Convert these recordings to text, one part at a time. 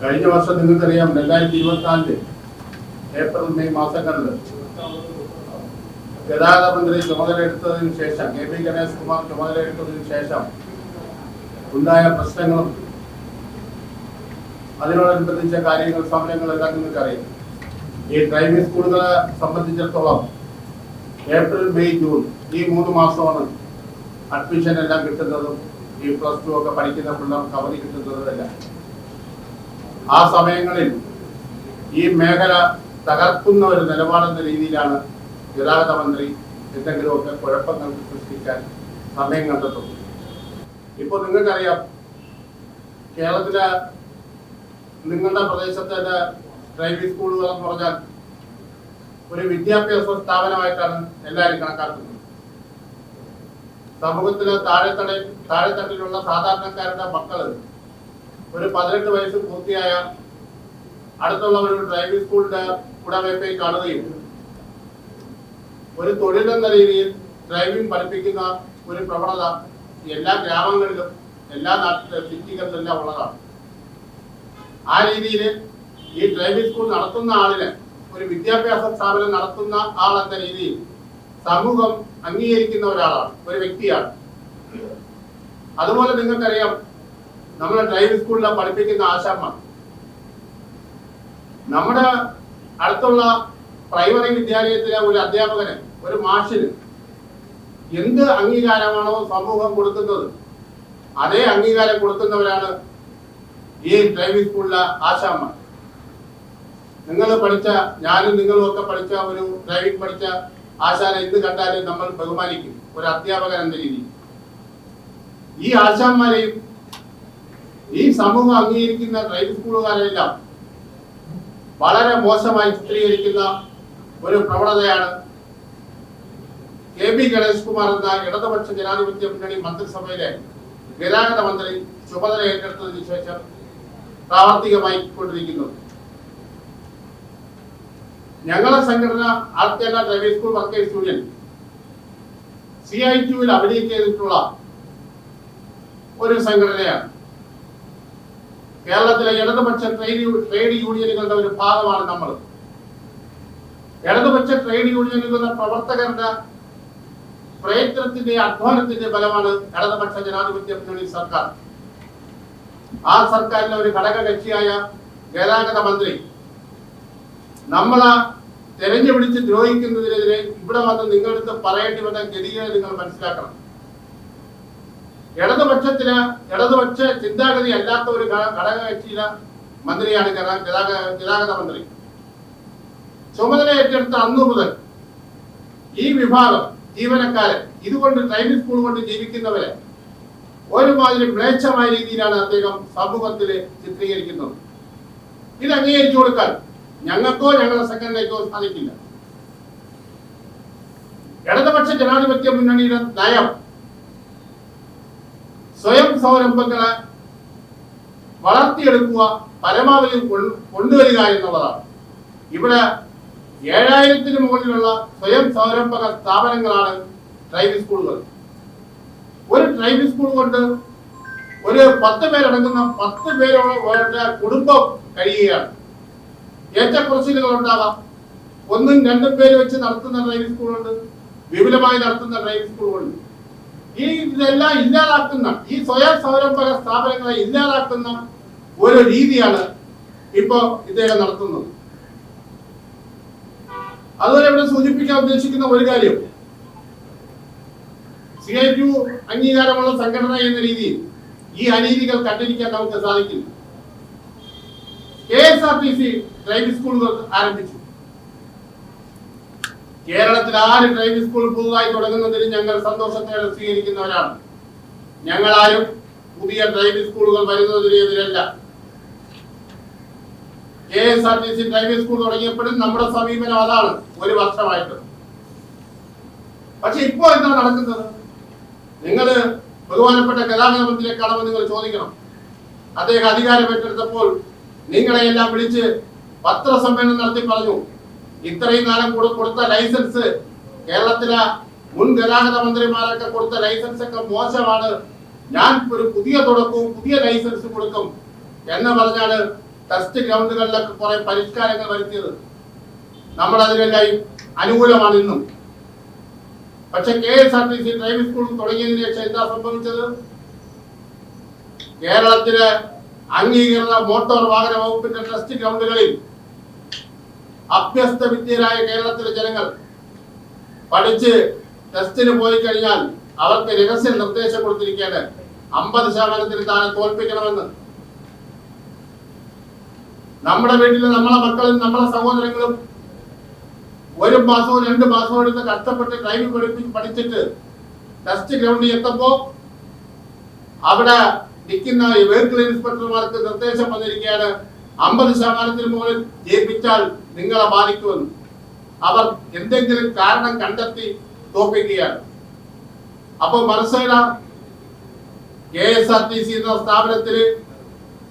കഴിഞ്ഞ വർഷം നിങ്ങൾക്കറിയാം രണ്ടായിരത്തി ഇരുപത്തിനാലിൽ ഏപ്രിൽ മെയ് മാസങ്ങളിൽ ഗതാഗത മന്ത്രി ചുമതലയെടുത്തതിന് ശേഷം കെ പി കുമാർ ചുമതലയെടുത്തതിന് ശേഷം ഉണ്ടായ പ്രശ്നങ്ങളും അതിനോടനുബന്ധിച്ച കാര്യങ്ങൾ സമരങ്ങളെല്ലാം നിങ്ങൾക്കറിയാം. ഈ ഡ്രൈവിംഗ് സ്കൂളുകളെ സംബന്ധിച്ചിടത്തോളം ഏപ്രിൽ മെയ് ജൂൺ ഈ മൂന്ന് മാസമാണ് അഡ്മിഷൻ എല്ലാം കിട്ടുന്നതും ഈ പ്ലസ് ടു ഒക്കെ പഠിക്കുന്ന പിള്ളേർക്ക് അവധി കിട്ടുന്നതും എല്ലാം ആ സമയങ്ങളിൽ ഈ മേഖല തകർക്കുന്ന ഒരു നിലപാടെന്ന രീതിയിലാണ് ഗതാഗത മന്ത്രി എന്തെങ്കിലുമൊക്കെ കുഴപ്പങ്ങൾ സൃഷ്ടിക്കാൻ സമയം കണ്ടെത്തുന്നത്. ഇപ്പോൾ നിങ്ങൾക്കറിയാം കേരളത്തിലെ നിങ്ങളുടെ പ്രദേശത്തെ ഡ്രൈവിംഗ് സ്കൂളുകൾ എന്ന് പറഞ്ഞാൽ ഒരു വിദ്യാഭ്യാസ സ്ഥാപനമായിട്ടാണ് എല്ലാവരും കണക്കാക്കുന്നത്. സമൂഹത്തിലെ താഴെത്തട താഴെത്തട്ടിലുള്ള സാധാരണക്കാരുടെ മക്കൾ ഒരു പതിനെട്ട് വയസ്സ് പൂർത്തിയായ അടുത്തുള്ള ഒരു ഡ്രൈവിംഗ് സ്കൂളിന്റെ ഉടമയെ കാണുകയും ഒരു തൊഴിലെന്ന രീതിയിൽ ഡ്രൈവിംഗ് പഠിപ്പിക്കുന്ന ഒരു പ്രവണത എല്ലാ ഗ്രാമങ്ങളിലും എല്ലാ നാട്ടിലെ സിറ്റികളിലെല്ലാം ഉള്ളതാണ്. ആ രീതിയിൽ ഈ ഡ്രൈവിംഗ് സ്കൂൾ നടത്തുന്ന ആളിന് ഒരു വിദ്യാഭ്യാസ സ്ഥാപനം നടത്തുന്ന ആൾ എന്ന രീതിയിൽ സമൂഹം അംഗീകരിക്കുന്ന ഒരാളാണ് ഒരു വ്യക്തിയാണ്. അതുപോലെ നിങ്ങൾക്കറിയാം നമ്മുടെ ഡ്രൈവിംഗ് സ്കൂളിൽ പഠിപ്പിക്കുന്ന ആശാമ്മ നമ്മുടെ അടുത്തുള്ള പ്രൈമറി വിദ്യാലയത്തിലെ ഒരു അധ്യാപകന് ഒരു മാഷിന് എന്ത് അംഗീകാരമാണോ സമൂഹം കൊടുക്കുന്നത് അതേ അംഗീകാരം കൊടുക്കുന്നവരാണ് ഈ ഡ്രൈവിംഗ് സ്കൂളിലെ ആശാമ്മ നിങ്ങൾ പഠിച്ച ഞാനും നിങ്ങളും ഒക്കെ പഠിച്ച ഒരു ഡ്രൈവിംഗ് പഠിച്ച ആശാനെ എന്ത് കണ്ടാലും നമ്മൾ ബഹുമാനിക്കും. ഒരു അധ്യാപകൻ എന്ന രീതിയിൽ. ഈ ആശാന്മാരെയും ഈ സമൂഹം അംഗീകരിക്കുന്ന ഡ്രൈവിംഗ് സ്കൂളുകാരെല്ലാം വളരെ മോശമായി ചിത്രീകരിക്കുന്ന ഒരു പ്രവണതയാണ് കെ ബി ഗണേഷ് കുമാർ എന്ന ഇടതുപക്ഷ ജനാധിപത്യ മുന്നണി മന്ത്രിസഭയിലെ ഗതാഗത മന്ത്രി ചുമതല ഏറ്റെടുത്തതിന് ശേഷം പ്രാവർത്തികമായി കൊണ്ടിരിക്കുന്നത് ഞങ്ങളെ സംഘടന all Kerala driving school workers union C I ടിയുവിൽ അഭിനയിച്ചിട്ടുള്ള ഒരു സംഘടനയാണ്. കേരളത്തിലെ ഇടതുപക്ഷ ട്രേഡ് ട്രേഡ് യൂണിയനുകളുടെ ഒരു ഭാഗമാണ് നമ്മൾ. ഇടതുപക്ഷ ട്രേഡ് യൂണിയനുകളുടെ പ്രവർത്തകരുടെ പ്രയത്നത്തിന്റെ അധ്വാനത്തിന്റെ ഫലമാണ് ഇടതുപക്ഷ ജനാധിപത്യ മുന്നണി സർക്കാർ. ആ സർക്കാരിലെ ഒരു ഘടക കക്ഷിയായ ഗതാഗത മന്ത്രി നമ്മളെ തെരഞ്ഞു ദ്രോഹിക്കുന്നതിനെതിരെ ഇവിടെ വന്ന് നിങ്ങളടുത്ത് പറയേണ്ടി വന്ന ഗതിയെ നിങ്ങൾ മനസ്സിലാക്കണം. ഇടതുപക്ഷത്തിന് ഇടതുപക്ഷ ചിന്താഗതി അല്ലാത്ത ഒരു ഘ- ഘടക കക്ഷിയിലെ മന്ത്രിയാണ് ഗതാഗത മന്ത്രി. ചുമതല ഏറ്റെടുത്ത അന്നു മുതൽ ഈ വിഭാഗം ജീവനക്കാരൻ ഇതുകൊണ്ട് ഡ്രൈവിംഗ് സ്കൂൾ കൊണ്ട് ജീവിക്കുന്നവരെ ഒരുമാതിരി മ്ലേച്ഛമായ രീതിയിലാണ് അദ്ദേഹം സമൂഹത്തിൽ ചിത്രീകരിക്കുന്നത്. ഇത് അംഗീകരിച്ചു കൊടുക്കാൻ ഞങ്ങൾക്കോ ഞങ്ങളുടെ സംഘടനയ്ക്കോ സാധിക്കില്ല. ഇടതുപക്ഷ ജനാധിപത്യ മുന്നണിയുടെ നയം സ്വയം സംരംഭങ്ങളെ വളർത്തിയെടുക്കുക പരമാവധി കൊണ്ടുവരിക എന്നുള്ളതാണ്. ഇവിടെ ഏഴായിരത്തിന് മുകളിലുള്ള സ്വയം സംരംഭക സ്ഥാപനങ്ങളാണ് ട്രൈബ് സ്കൂളുകൾ ഒരു ട്രൈബ് സ്കൂൾ കൊണ്ട് ഒരു പത്ത് പേരടങ്ങുന്ന പത്ത് പേരുടെ കുടുംബം കഴിയുകയാണ്. ഏറ്റക്കുറച്ചിലുകൾ ഉണ്ടാകാം ഒന്നും രണ്ടും പേര് വെച്ച് നടത്തുന്ന ഡ്രൈവിംഗ് സ്കൂളുണ്ട് വിപുലമായി നടത്തുന്ന ഡ്രൈവിംഗ് സ്കൂളുകളുണ്ട് ഈ ഇതെല്ലാം ഇല്ലാതാക്കുന്ന ഈ സ്വയം സംരംഭക സ്ഥാപനങ്ങളെ ഇല്ലാതാക്കുന്ന ഒരു രീതിയാണ് ഇപ്പോ ഇദ്ദേഹം നടത്തുന്നത്. അതുപോലെ ഇവിടെ സൂചിപ്പിക്കാൻ ഉദ്ദേശിക്കുന്ന ഒരു കാര്യം. സി ഐ ടി അംഗീകാരമുള്ള സംഘടന എന്ന രീതിയിൽ ഈ അനീതികൾ കണ്ടിരിക്കാൻ നമുക്ക് സാധിക്കില്ല. K S R T C driving സ്കൂളുകൾ ആരംഭിച്ചു. കേരളത്തിൽ ആര് ഡ്രൈവിംഗ് സ്കൂൾ പുതുതായി തുടങ്ങുന്നതിന് ഞങ്ങൾ സന്തോഷത്തോടെ സ്വീകരിക്കുന്നവരാണ് ഞങ്ങൾ ആരും പുതിയ ഡ്രൈവിംഗ് സ്കൂളുകൾ വരുന്നതിന് എതിരല്ല. K S R T C driving school തുടങ്ങിയപ്പോഴും നമ്മുടെ സമീപനം അതാണ് ഒരു വർഷമായിട്ട്. പക്ഷെ ഇപ്പോ എന്താ നടക്കുന്നത്? നിങ്ങൾ ബഹുമാനപ്പെട്ട ഗതാഗത മന്ത്രിയെ നിങ്ങൾ ചോദിക്കണം. അദ്ദേഹം അധികാരം ഏറ്റെടുത്തപ്പോൾ നിങ്ങളെ എല്ലാം വിളിച്ച് പത്രസമ്മേളനം നടത്തി പറഞ്ഞു. ഇത്രയും കാലം കൂടെ കൊടുത്ത ലൈസൻസ് കേരളത്തിലെ മുൻ ഗതാഗത മന്ത്രിമാരൊക്കെ കൊടുത്ത ലൈസൻസ് ഒക്കെ മോശമാണ്. ഞാൻ ഒരു പുതിയ തുടക്കവും പുതിയ ലൈസൻസ് കൊടുക്കും എന്ന് പറഞ്ഞാണ് ടെസ്റ്റ് ഗ്രൗണ്ടുകളിലൊക്കെ കുറെ പരിഷ്കാരങ്ങൾ വരുത്തിയത്. നമ്മൾ അതിനെല്ലാം അനുകൂലമാണ് ഇന്നും. പക്ഷെ K S R T C driving school തുടങ്ങിയതിനു ശേഷം എന്താ സംഭവിച്ചത്? കേരളത്തിലെ അംഗീകൃത മോട്ടോർ വാഹന വകുപ്പിന്റെ ടെസ്റ്റ് ഗ്രൗണ്ടുകളിൽ അഭ്യസ്ത വിദ്യരായ കേരളത്തിലെ ജനങ്ങൾ പഠിച്ച് ടെസ്റ്റിന് പോയി കഴിഞ്ഞാൽ അവർക്ക് രഹസ്യ നിർദ്ദേശം കൊടുത്തിരിക്കുകയാണ് അമ്പത് ശതമാനത്തിന് താഴെ തോൽപ്പിക്കണമെന്ന്. നമ്മുടെ വീട്ടിലെ നമ്മളെ മക്കളും നമ്മളെ സഹോദരങ്ങളും ഒരു മാസവും രണ്ട് മാസവും എടുത്ത് കഷ്ടപ്പെട്ട് ഡ്രൈവിംഗ് പഠിപ്പി പഠിച്ചിട്ട് ടെസ്റ്റ് ഗ്രൗണ്ടിൽ എത്തുമ്പോ അവിടെ നിൽക്കുന്ന വെഹിക്കിൾ ഇൻസ്പെക്ടർമാർക്ക് നിർദ്ദേശം വന്നിരിക്കുകയാണ്. അമ്പത് ശതമാനത്തിന് മുകളിൽ ജയിപ്പിച്ചാൽ നിങ്ങളെ ബാധിക്കുമെന്ന്. അവർ എന്തെങ്കിലും കാരണം കണ്ടെത്തി തോപ്പിക്കുകയാണ് അപ്പൊ മനസ്സില K S R T C എന്ന സ്ഥാപനത്തിൽ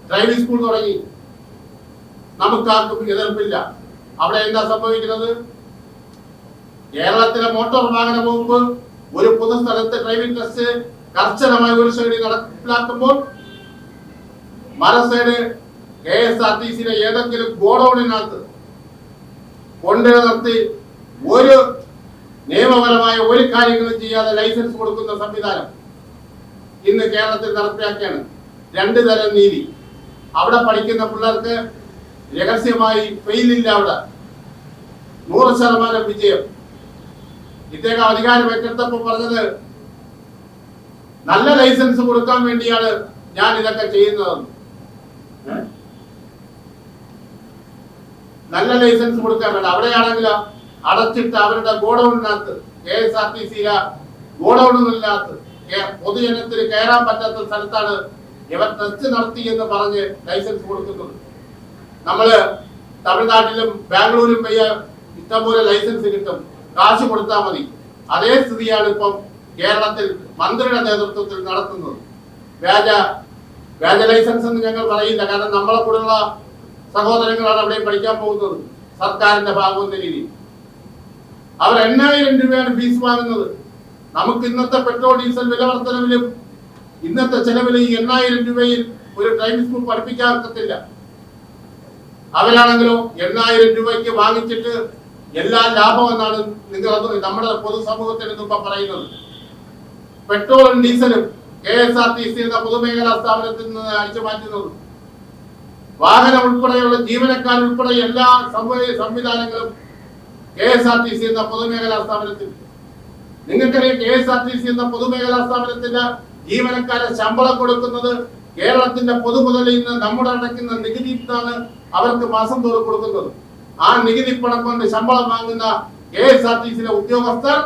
ഡ്രൈവിംഗ് സ്കൂൾ തുടങ്ങി. നമുക്കാർക്കും എതിർപ്പില്ല. അവിടെ എന്താ സംഭവിക്കുന്നത്? കേരളത്തിലെ മോട്ടോർ വാഹന വകുപ്പ് ഒരു പൊതുസ്ഥലത്ത് ഡ്രൈവിംഗ് ടെസ്റ്റ് കർശനമായി ഒരു സൈഡിൽ നടപ്പിലാക്കുമ്പോൾ മറു side K S R T സിയിലെ ഏതെങ്കിലും ഗോഡൌണിനകത്ത് കൊണ്ടു നിർത്തി ഒരു നിയമപരമായ ഒരു കാര്യങ്ങളും ചെയ്യാതെ ലൈസൻസ് കൊടുക്കുന്ന സംവിധാനം ഇന്ന് കേരളത്തിൽ നടപ്പിലാക്കിയാണ്. രണ്ട് തരം നീതി. അവിടെ പഠിക്കുന്ന പിള്ളേർക്ക് രഹസ്യമായി ഫെയിലില്ല അവിടെ. നൂറ് ശതമാനം വിജയം. ഇദ്ദേഹം അധികാരം ഏറ്റെടുത്തപ്പോൾ പറഞ്ഞത് നല്ല ലൈസൻസ് കൊടുക്കാൻ വേണ്ടിയാണ് ഞാൻ ഇതൊക്കെ ചെയ്യുന്നതെന്ന്. നല്ല ലൈസൻസ് കൊടുക്കാൻ വേണ്ട. അവിടെയാണെങ്കിൽ അടച്ചിട്ട് അവരുടെ ഗോഡൌണിനകത്ത് കെ എസ് ആർ ടി സിയിലെ ഗോഡൌണുകളിനകത്ത് പൊതുജനത്തിന് കയറാൻ പറ്റാത്ത സ്ഥലത്താണ് ഇവർ ടെസ്റ്റ് നടത്തി എന്ന് പറഞ്ഞ് ലൈസൻസ് കൊടുക്കുന്നത്. നമ്മൾ തമിഴ്നാട്ടിലും ബാംഗ്ലൂരും പയ്യ ഇഷ്ടംപോലെ ലൈസൻസ് കിട്ടും. കാശ് കൊടുത്താൽ മതി. അതേ സ്ഥിതിയാണ് ഇപ്പം കേരളത്തിൽ മന്ത്രിയുടെ നേതൃത്വത്തിൽ നടത്തുന്നത്. വ്യാജ വ്യാജ ലൈസൻസ് എന്ന് ഞങ്ങൾ പറയില്ല. കാരണം നമ്മളെ കൂടെയുള്ള സഹോദരങ്ങളാണ് അവിടെ പഠിക്കാൻ പോകുന്നത്. സർക്കാരിന്റെ ഭാഗമെന്ന രീതി അവർ എണ്ണായിരം രൂപയാണ് ഫീസ് വാങ്ങുന്നത്. നമുക്ക് ഇന്നത്തെ പെട്രോൾ ഡീസൽ വില വർധനവിലും ഇന്നത്തെ ചെലവിൽ ഈ എണ്ണായിരം രൂപയിൽ ഒരു ഡ്രൈവിംഗ് സ്കൂൾ പഠിപ്പിക്കാൻ ഒക്കത്തില്ല. അവരാണെങ്കിലോ എണ്ണായിരം രൂപയ്ക്ക് വാങ്ങിച്ചിട്ട് എല്ലാ ലാഭം എന്നാണ് നിങ്ങൾ നമ്മുടെ പൊതുസമൂഹത്തിന് മുമ്പ് പറയുന്നത്. പെട്രോളും ഡീസലും K S R T C എന്ന പൊതുമേഖലാ സ്ഥാപനത്തിൽ നിന്ന് അടിച്ചു മാറ്റുന്നത്. വാഹനം ഉൾപ്പെടെയുള്ള ജീവനക്കാർ ഉൾപ്പെടെ എല്ലാ സംവി- സംവിധാനങ്ങളും K S R T C എന്ന പൊതുമേഖലാ സ്ഥാപനത്തിൽ. നിങ്ങൾക്കറിയാം K S R T C എന്ന പൊതുമേഖലാ സ്ഥാപനത്തിന്റെ ജീവനക്കാരെ ശമ്പളം കൊടുക്കുന്നത് കേരളത്തിന്റെ പൊതുമുതലിൽ നിന്ന് നമ്മുടെ അടയ്ക്കുന്ന നികുതി നിന്നാണ് അവർക്ക് മാസം തോറും കൊടുക്കുന്നത്. ആ നികുതി പണം കൊണ്ട് ശമ്പളം വാങ്ങുന്ന കെ എസ് ആർ ടി സിയിലെ ഉദ്യോഗസ്ഥർ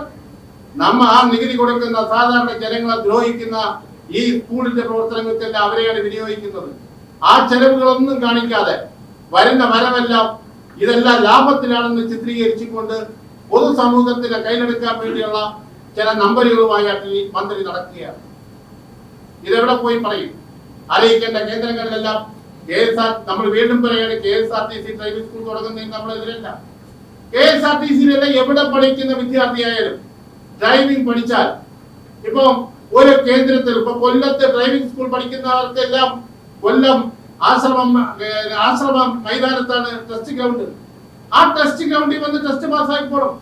നമ്മ ആ നികുതി കൊടുക്കുന്ന സാധാരണ ജനങ്ങളെ ദ്രോഹിക്കുന്ന ഈ സ്കൂളിന്റെ പ്രവർത്തനങ്ങൾക്കെല്ലാം അവരെയാണ് വിനിയോഗിക്കുന്നത്. ആ ചെലവുകളൊന്നും കാണിക്കാതെ വരുന്ന വരവെല്ലാം ഇതെല്ലാം ലാഭത്തിലാണെന്ന് ചിത്രീകരിച്ചുകൊണ്ട് പൊതുസമൂഹത്തിന്റെ കയ്യിലെടുക്കാൻ വേണ്ടിയുള്ള ചില നമ്പറുകളുമായിട്ട് ഈ മന്ത്രി നടക്കുകയാണ്. ഇതെവിടെ പോയി പറയും? അറിയിക്കേണ്ട കേന്ദ്രങ്ങളിലെല്ലാം കെ എസ് ആർ നമ്മൾ വീണ്ടും പറയുകയാണ് K S R T C driving school തുടങ്ങുന്നതിന് നമ്മൾ എതിരല്ല കെ എസ് ആർ ടി സിയിലല്ല എവിടെ പഠിക്കുന്ന വിദ്യാർത്ഥിയായാലും ഡ്രൈവിംഗ് പഠിച്ചാൽ ഇപ്പം ഒരു കേന്ദ്രത്തിൽ ഇപ്പൊ കൊല്ലത്ത് ഡ്രൈവിംഗ് സ്കൂൾ പഠിക്കുന്നവർക്കെല്ലാം കൊല്ലം ആശ്രമം ആശ്രമം മൈതാനത്താണ് ടെസ്റ്റ് ഗ്രൗണ്ട് ആ ടെസ്റ്റ് ഗ്രൗണ്ടിൽ വന്ന് ടെസ്റ്റ് പാസ്സാക്കി പോണം.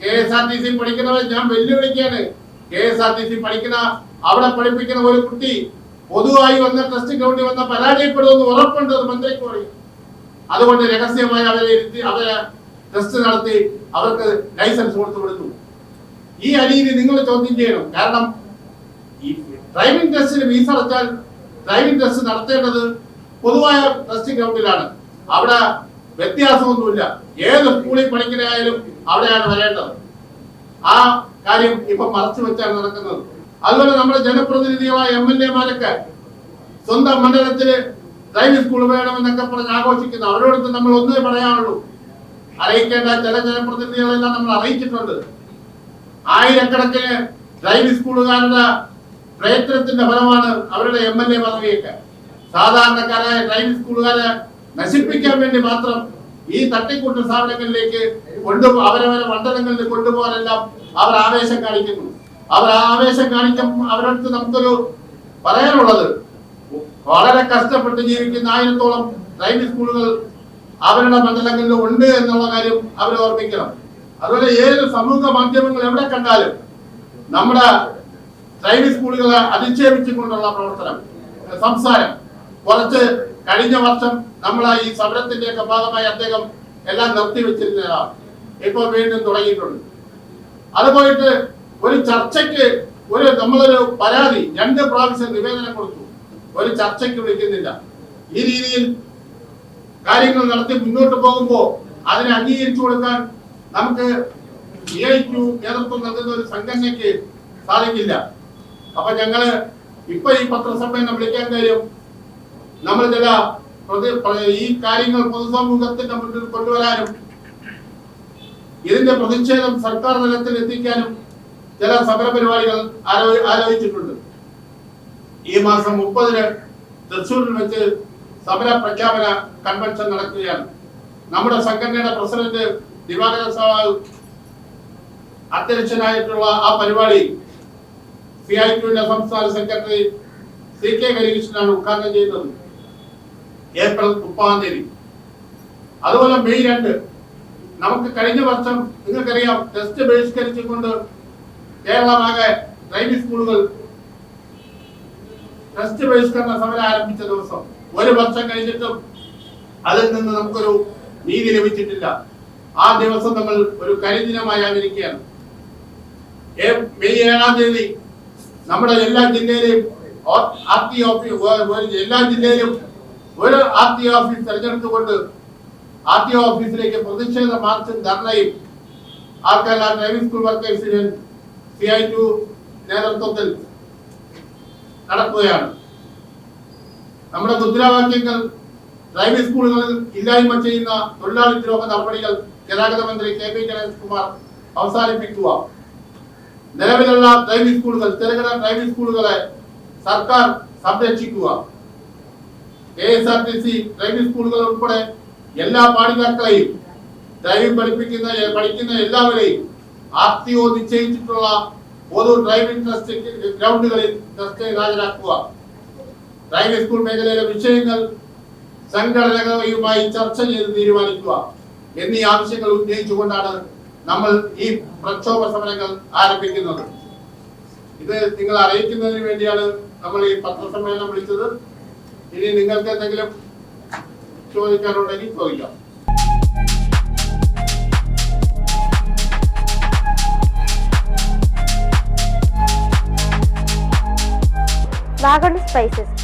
K S R T C പഠിക്കുന്നവരെ ഞാൻ വെല്ലുവിളിക്കുകയാണ്. K S R T C പഠിക്കുന്ന അവിടെ പഠിപ്പിക്കുന്ന ഒരു കുട്ടി പൊതുവായി വന്ന ടെസ്റ്റ് ഗ്രൗണ്ടിൽ വന്ന പരാജയപ്പെടുമെന്ന് ഉറപ്പുണ്ട് അത് മന്ത്രിക്ക് പറയും അതുകൊണ്ട് രഹസ്യമായി അവരെ ഇരുത്തി അവരെ ടെസ്റ്റ് നടത്തി അവർക്ക് ലൈസൻസ് കൊടുത്തു കൊടുത്തു ഈ അനീതി നിങ്ങൾ ചോദ്യം ചെയ്യണം. കാരണം ഈ ഡ്രൈവിംഗ് ടെസ്റ്റിന് വീസ അടച്ചാൽ ഡ്രൈവിംഗ് ടെസ്റ്റ് നടത്തേണ്ടത് പൊതുവായ ടെസ്റ്റ് ഗ്രൗണ്ടിലാണ്. അവിടെ വ്യത്യാസമൊന്നുമില്ല. ഏത് സ്കൂളിൽ പഠിക്കുന്നതായാലും അവിടെയാണ് വരേണ്ടത്. ആ കാര്യം ഇപ്പൊ മറച്ചു വെച്ചാണ് നടക്കുന്നത്. അതുപോലെ നമ്മുടെ ജനപ്രതിനിധിയായ എം എൽ എമാരൊക്കെ സ്വന്തം മണ്ഡലത്തിൽ ഡ്രൈവിംഗ് സ്കൂൾ വേണമെന്നൊക്കെ പറഞ്ഞ് ആഘോഷിക്കുന്നു. അവരോട് നമ്മൾ ഒന്നേ പറയാനുള്ളൂ. അറിയിക്കേണ്ട ചില ജനപ്രതിനിധികളെല്ലാം നമ്മൾ അറിയിച്ചിട്ടുണ്ട്. ആയിരക്കണക്കിന് ഡ്രൈവിംഗ് സ്കൂളുകാരുടെ പ്രയത്നത്തിന്റെ ഫലമാണ് അവരുടെ എം എൽ എ പദവിയൊക്കെ സാധാരണക്കാരായ ഡ്രൈവിംഗ് സ്കൂളുകാരെ നശിപ്പിക്കാൻ വേണ്ടി മാത്രം ഈ തട്ടിക്കൂട്ട് സ്ഥാപനങ്ങളിലേക്ക് കൊണ്ടുപോ അവരവരെ മണ്ഡലങ്ങളിൽ കൊണ്ടുപോകാനെല്ലാം അവർ ആവേശം കാണിക്കുന്നു. അവർ ആ ആവേശം കാണിക്കും അവരടുത്ത് നമുക്കൊരു പറയാനുള്ളത്. വളരെ കഷ്ടപ്പെട്ട് ജീവിക്കുന്ന ആയിരത്തോളം ഡ്രൈവിംഗ് സ്കൂളുകൾ അവരുടെ മണ്ഡലങ്ങളിൽ ഉണ്ട് എന്നുള്ള കാര്യം അവരെ ഓർമ്മിക്കണം. അതുപോലെ ഏത് സമൂഹ മാധ്യമങ്ങൾ എവിടെ കണ്ടാലും നമ്മുടെ ഡ്രൈവിംഗ് സ്കൂളുകളെ അധിക്ഷേപിച്ചുകൊണ്ടുള്ള പ്രവർത്തനം സംസാരം. കുറച്ച് കഴിഞ്ഞ വർഷം നമ്മൾ ഈ സമരത്തിന്റെ ഒക്കെ ഭാഗമായി അദ്ദേഹം എല്ലാം നിർത്തിവെച്ചിരുന്നതാണ് ഇപ്പൊ വീണ്ടും തുടങ്ങിയിട്ടുണ്ട്. അത് പോയിട്ട് ഒരു ചർച്ചയ്ക്ക് ഒരു നമ്മളൊരു പരാതി രണ്ട് പ്രാവശ്യം നിവേദനം കൊടുത്തു. ഒരു ചർച്ചയ്ക്ക് വിളിക്കുന്നില്ല. ഈ രീതിയിൽ കാര്യങ്ങൾ നടത്തി മുന്നോട്ട് പോകുമ്പോൾ അതിനെ അംഗീകരിച്ചു കൊടുക്കാൻ നമുക്ക് നേതൃത്വം നൽകുന്ന ഒരു സംഘടനയ്ക്ക് സാധിക്കില്ല. അപ്പൊ ഞങ്ങൾ ഇപ്പൊ ഈ പത്രസമ്മേളനം വിളിക്കാൻ കാര്യം നമ്മൾ ചില ഈ കാര്യങ്ങൾ പൊതുസമൂഹത്തിന്റെ മുന്നിൽ കൊണ്ടുവരാനും ഇതിന്റെ പ്രതിഷേധം സർക്കാർ തലത്തിൽ എത്തിക്കാനും ചില സമര പരിപാടികൾ ആലോ- ആലോചിച്ചിട്ടുണ്ട്. ഈ മാസം മുപ്പതിന് തൃശ്ശൂരിൽ വെച്ച് സമര പ്രഖ്യാപന കൺവെൻഷൻ നടക്കുകയാണ്. നമ്മുടെ സംഘടനയുടെ പ്രസിഡന്റ് ദിവാകര സവാൽ അധ്യക്ഷനായിട്ടുള്ള ആ പരിപാടി സി സംസ്ഥാന സെക്രട്ടറി സി കെ ഹരികൃഷ്ണനാണ് ഉദ്ഘാടനം ചെയ്യുന്നത് ഏപ്രിൽ മുപ്പതാം തീയതി. അതുപോലെ മെയ് രണ്ട്. നമുക്ക് കഴിഞ്ഞ വർഷം നിങ്ങൾക്കറിയാം ടെസ്റ്റ് ബഹിഷ്കരിച്ചുകൊണ്ട് കേരളമാകെ ഡ്രൈവിംഗ് സ്കൂളുകൾ ടെസ്റ്റ് ബഹിഷ്കരണ സമരം ആരംഭിച്ച ദിവസം. ഒരു വർഷം കഴിഞ്ഞിട്ടും അതിൽ നിന്ന് നമുക്കൊരു നീതി ലഭിച്ചിട്ടില്ല. ആ ദിവസം നമ്മൾ ഒരു കരിദിനമായി ആചരിക്കുകയാണ്. മെയ് ഏഴാം തീയതി നമ്മുടെ എല്ലാ ജില്ലയിലെയും ആർ ടി ഓഫീസ് എല്ലാ ജില്ലയിലും ഒരു ആർ ടി ഓഫീസ് തെരഞ്ഞെടുത്തുകൊണ്ട് ആർ ടി ഓഫീസിലേക്ക് പ്രതിഷേധ മാർച്ചും ധർണയും ആൾക്കാർ driving school workers union C I T U നേതൃത്വത്തിൽ നടക്കുകയാണ്. നമ്മുടെ മുദ്രാവാക്യങ്ങൾ ഡ്രൈവിംഗ് സ്കൂളുകളിൽ ഇല്ലായ്മ ചെയ്യുന്ന തൊഴിലാളി ദ്രോഹ നടപടികൾ ഗതാഗത മന്ത്രി കെ പി ഗണേഷ് കുമാർ അവസാനിപ്പിക്കുക. നിലവിലുള്ള ഡ്രൈവിംഗ് സ്കൂളുകൾ ചെറുകിട ഡ്രൈവിംഗ് സ്കൂളുകളെ സർക്കാർ സംരക്ഷിക്കുക. K S R T C driving സ്കൂളുകൾ ഉൾപ്പെടെ എല്ലാ പാഠിതാക്കളെയും ഡ്രൈവിംഗ് പഠിപ്പിക്കുന്ന പഠിക്കുന്ന എല്ലാവരെയും ആർ ടി ഒ നിശ്ചയിച്ചിട്ടുള്ള പൊതു ഡ്രൈവിംഗ് ടെസ്റ്റ് ഗ്രൗണ്ടുകളിൽ ടെസ്റ്റ് ഹാജരാക്കുക. ഡ്രൈവിംഗ് സ്കൂൾ മേഖലയിലെ വിഷയങ്ങൾ സംഘടനകളുമായി ചർച്ച ചെയ്ത് തീരുമാനിക്കുക എന്നീ ആവശ്യങ്ങൾ ഉന്നയിച്ചുകൊണ്ടാണ് നമ്മൾ ഈ പ്രക്ഷോഭ സമരങ്ങൾ ആരംഭിക്കുന്നത്. ഇത് നിങ്ങൾ അറിയിക്കുന്നതിന് വേണ്ടിയാണ് നമ്മൾ ഈ പത്രസമ്മേളനം വിളിച്ചത്. ഇനി നിങ്ങൾക്ക് എന്തെങ്കിലും ചോദിക്കാനുണ്ടെങ്കിൽ ചോദിക്കാം. വാഗൺ സ്പൈസസ്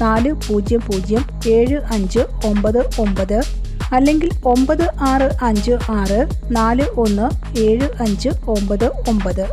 നാല് പൂജ്യം പൂജ്യം ഏഴ് അഞ്ച് ഒമ്പത് ഒമ്പത് അല്ലെങ്കിൽ ഒമ്പത് ആറ് അഞ്ച് ആറ് നാല് ഒന്ന് ഏഴ് അഞ്ച് ഒമ്പത് ഒമ്പത്.